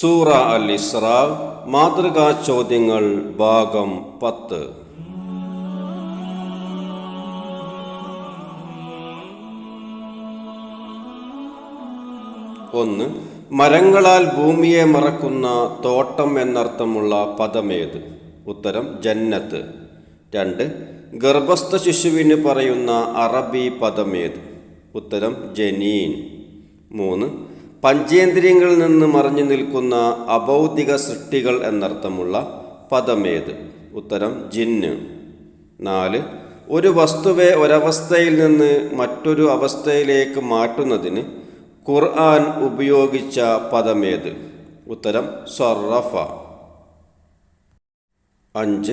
സൂറ അൽ ഇസ്ര മാതൃകാ ചോദ്യങ്ങൾ ഭാഗം പത്ത്. ഒന്ന് മരങ്ങളാൽ ഭൂമിയെ മറക്കുന്ന തോട്ടം എന്നർത്ഥമുള്ള പദമേത്? ഉത്തരം ജന്നത്ത്. രണ്ട് ഗർഭസ്ഥ ശിശുവിന് പറയുന്ന അറബി പദമേത്? ഉത്തരം ജനീൻ. മൂന്ന് പഞ്ചേന്ദ്രിയങ്ങളിൽ നിന്ന് മറിഞ്ഞു നിൽക്കുന്ന അഭൗതിക സൃഷ്ടികൾ എന്നർത്ഥമുള്ള പദമേത്. ഉത്തരം ജിന്ന്. നാല് ഒരു വസ്തുവെ ഒരവസ്ഥയിൽ നിന്ന് മറ്റൊരു അവസ്ഥയിലേക്ക് മാറ്റുന്നതിന് ഖുർആൻ ഉപയോഗിച്ച പദമേത്. ഉത്തരം സൊറഫ. അഞ്ച്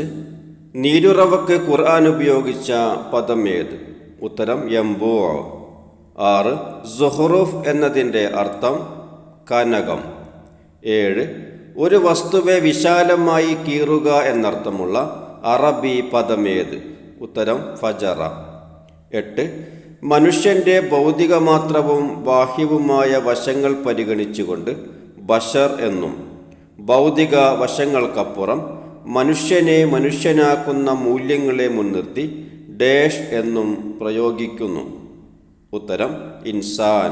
നീരുറവക്ക് ഖുർആൻ ഉപയോഗിച്ച പദമേത്. ഉത്തരം യംബോ ആറ്. സുഹ്റൂഫ് എന്നതിന്റെ അർത്ഥം കനകം. ഏഴ്. ഒരു വസ്തുവെ വിശാലമായി കീറുക എന്നർത്ഥമുള്ള അറബി പദമേത്. ഉത്തരം ഫജറ. എട്ട്. മനുഷ്യന്റെ ഭൗതികമാത്രവും ബാഹ്യവുമായ വശങ്ങൾ പരിഗണിച്ചുകൊണ്ട് ബഷർ എന്നും ഭൗതിക വശങ്ങൾക്കപ്പുറം മനുഷ്യനെ മനുഷ്യനാക്കുന്ന മൂല്യങ്ങളെ മുൻനിർത്തി ഡേഷ് എന്നും പ്രയോഗിക്കുന്നു. ഉത്തരം ഇൻസാൻ.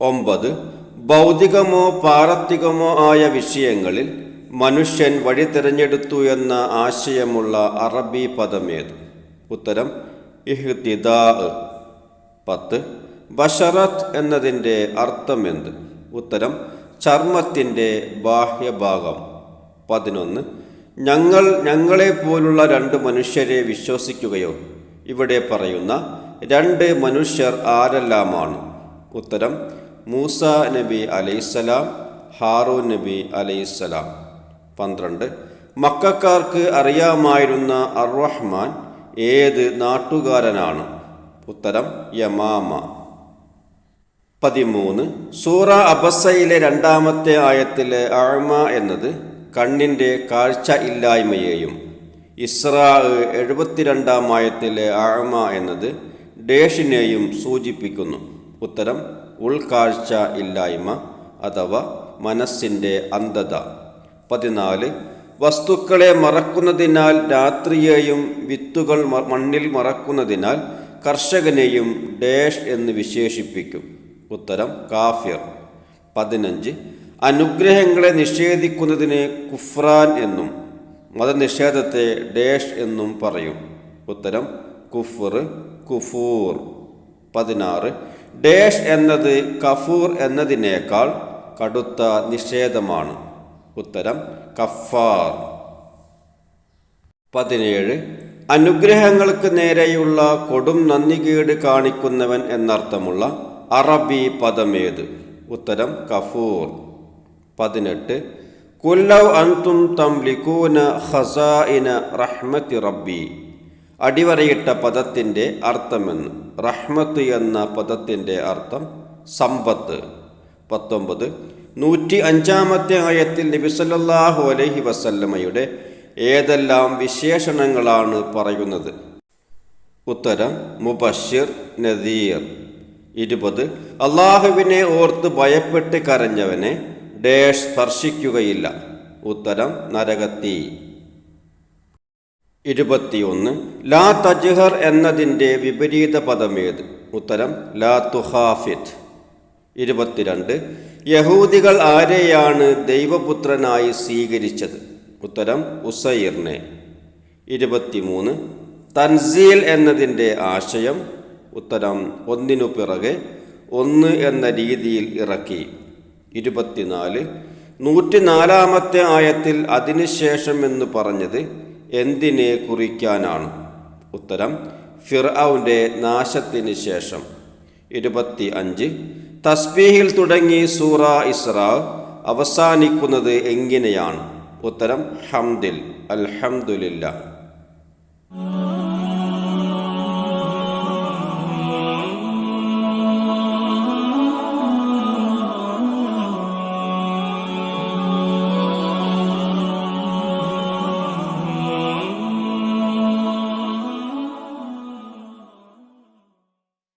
ഒമ്പത് ഭൗതികമോ പാരത്തികമോ ആയ വിഷയങ്ങളിൽ മനുഷ്യൻ വഴി തിരഞ്ഞെടുത്തു എന്ന ആശയമുള്ള അറബി പദമേത്. ഉത്തരം ഇഹ്തിദാ. പത്ത് ബഷറത്ത് എന്നതിന്റെ അർത്ഥം എന്ത് ഉത്തരം ചർമ്മത്തിന്റെ ബാഹ്യഭാഗം. പതിനൊന്ന് ഞങ്ങൾ ഞങ്ങളെ പോലുള്ള രണ്ട് മനുഷ്യരെ വിശ്വസിക്കുകയോ? ഇവിടെ പറയുന്ന രണ്ട് മനുഷ്യർ ആരെല്ലാമാണ്? ഉത്തരം മൂസ നബി അലൈസലാം ഹാറൂൻ നബി അലൈസലാം പന്ത്രണ്ട് മക്കാർക്ക് അറിയാമായിരുന്ന അർറഹ്മാൻ ഏത് നാട്ടുകാരനാണ്? ഉത്തരം യമാമ. പതിമൂന്ന് സൂറ അബസയിലെ രണ്ടാമത്തെ ആയത്തിലെ ആഴ്മ എന്നത് കണ്ണിന്റെ കാഴ്ച ഇല്ലായ്മയെയും ഇസ്രാ എഴുപത്തിരണ്ടാം ആയത്തിലെ ആഴ്മ എന്നത് ഡേഷിനെയും സൂചിപ്പിക്കുന്നു. ഉത്തരം ഉൾക്കാഴ്ച ഇല്ലായ്മ അഥവാ മനസ്സിന്റെ അന്ധത. പതിനാല് വസ്തുക്കളെ മറക്കുന്നതിനാൽ രാത്രിയെയും വിത്തുകൾ മണ്ണിൽ മറക്കുന്നതിനാൽ കർഷകനെയും ഡേഷ് എന്ന് വിശേഷിപ്പിക്കും. ഉത്തരം കാഫിർ. പതിനഞ്ച് അനുഗ്രഹങ്ങളെ നിഷേധിക്കുന്നതിന് കുഫ്രാൻ എന്നും മതനിഷേധത്തെ ഡേഷ് എന്നും പറയും. ഉത്തരം കുഫർ. കുഫൂർ. പതിനാറ്. ഡേഷ് എന്നത് കഫൂർ എന്നതിനേക്കാൾ കടുത്ത നിഷേധമാണ്. ഉത്തരം കഫാർ. പതിനേഴ്. അനുഗ്രഹങ്ങൾക്ക് നേരെയുള്ള കൊടും നന്ദികേട് കാണിക്കുന്നവൻ എന്നർത്ഥമുള്ള അറബി പദമേത്. ഉത്തരം കഫൂർ. പതിനെട്ട്. കുല്ലൗ അൻതും തംലിക്കൂന ഖസാഇന റഹ്മത്തി റബ്ബി. അടിവരയിട്ട പദത്തിന്റെ അർത്ഥമെന്ന്. റഹ്മത്ത് എന്ന പദത്തിന്റെ അർത്ഥം സമ്പത്ത്. പത്തൊമ്പത് നൂറ്റി അഞ്ചാമത്തെ ആയത്തിൽ നബിസല്ലാഹു അലഹി വസല്ലമയുടെ ഏതെല്ലാം വിശേഷണങ്ങളാണ് പറയുന്നത്? ഉത്തരം മുബഷിർ നദീർ. ഇരുപത് അള്ളാഹുവിനെ ഓർത്ത് ഭയപ്പെട്ട് കരഞ്ഞവനെ ഡേഷ് സ്പർശിക്കുകയില്ല. ഉത്തരം നരകത്തി. ഇരുപത്തിയൊന്ന്. ലാ തജ്ഹർ എന്നതിന്റെ വിപരീത പദമേത്? ഉത്തരം ലാ തുഹാഫിദ് ഇരുപത്തിരണ്ട്. യഹൂദികൾ ആരെയാണ് ദൈവപുത്രനായി സ്വീകരിച്ചത്? ഉത്തരം ഉസൈറിനെ. ഇരുപത്തിമൂന്ന്. തൻസീൽ എന്നതിന്റെ ആശയം ഉത്തരം ഒന്നിനു പിറകെ ഒന്ന് എന്ന രീതിയിൽ ഇറക്കി. ഇരുപത്തിനാല്. നൂറ്റിനാലാമത്തെ ആയത്തിൽ അതിനുശേഷം എന്ന് പറഞ്ഞത് എന്തിനെ കുറിക്കാനാണ്? ഉത്തരം ഫിർഔന്റെ നാശത്തിന് ശേഷം. ഇരുപത്തി അഞ്ച് തസ്ബീഹിൽ തുടങ്ങി സൂറ ഇസ്ര അവസാനിക്കുന്നത് എങ്ങനെയാണ്? ഉത്തരം ഹംദിൽ അൽഹംദുലില്ല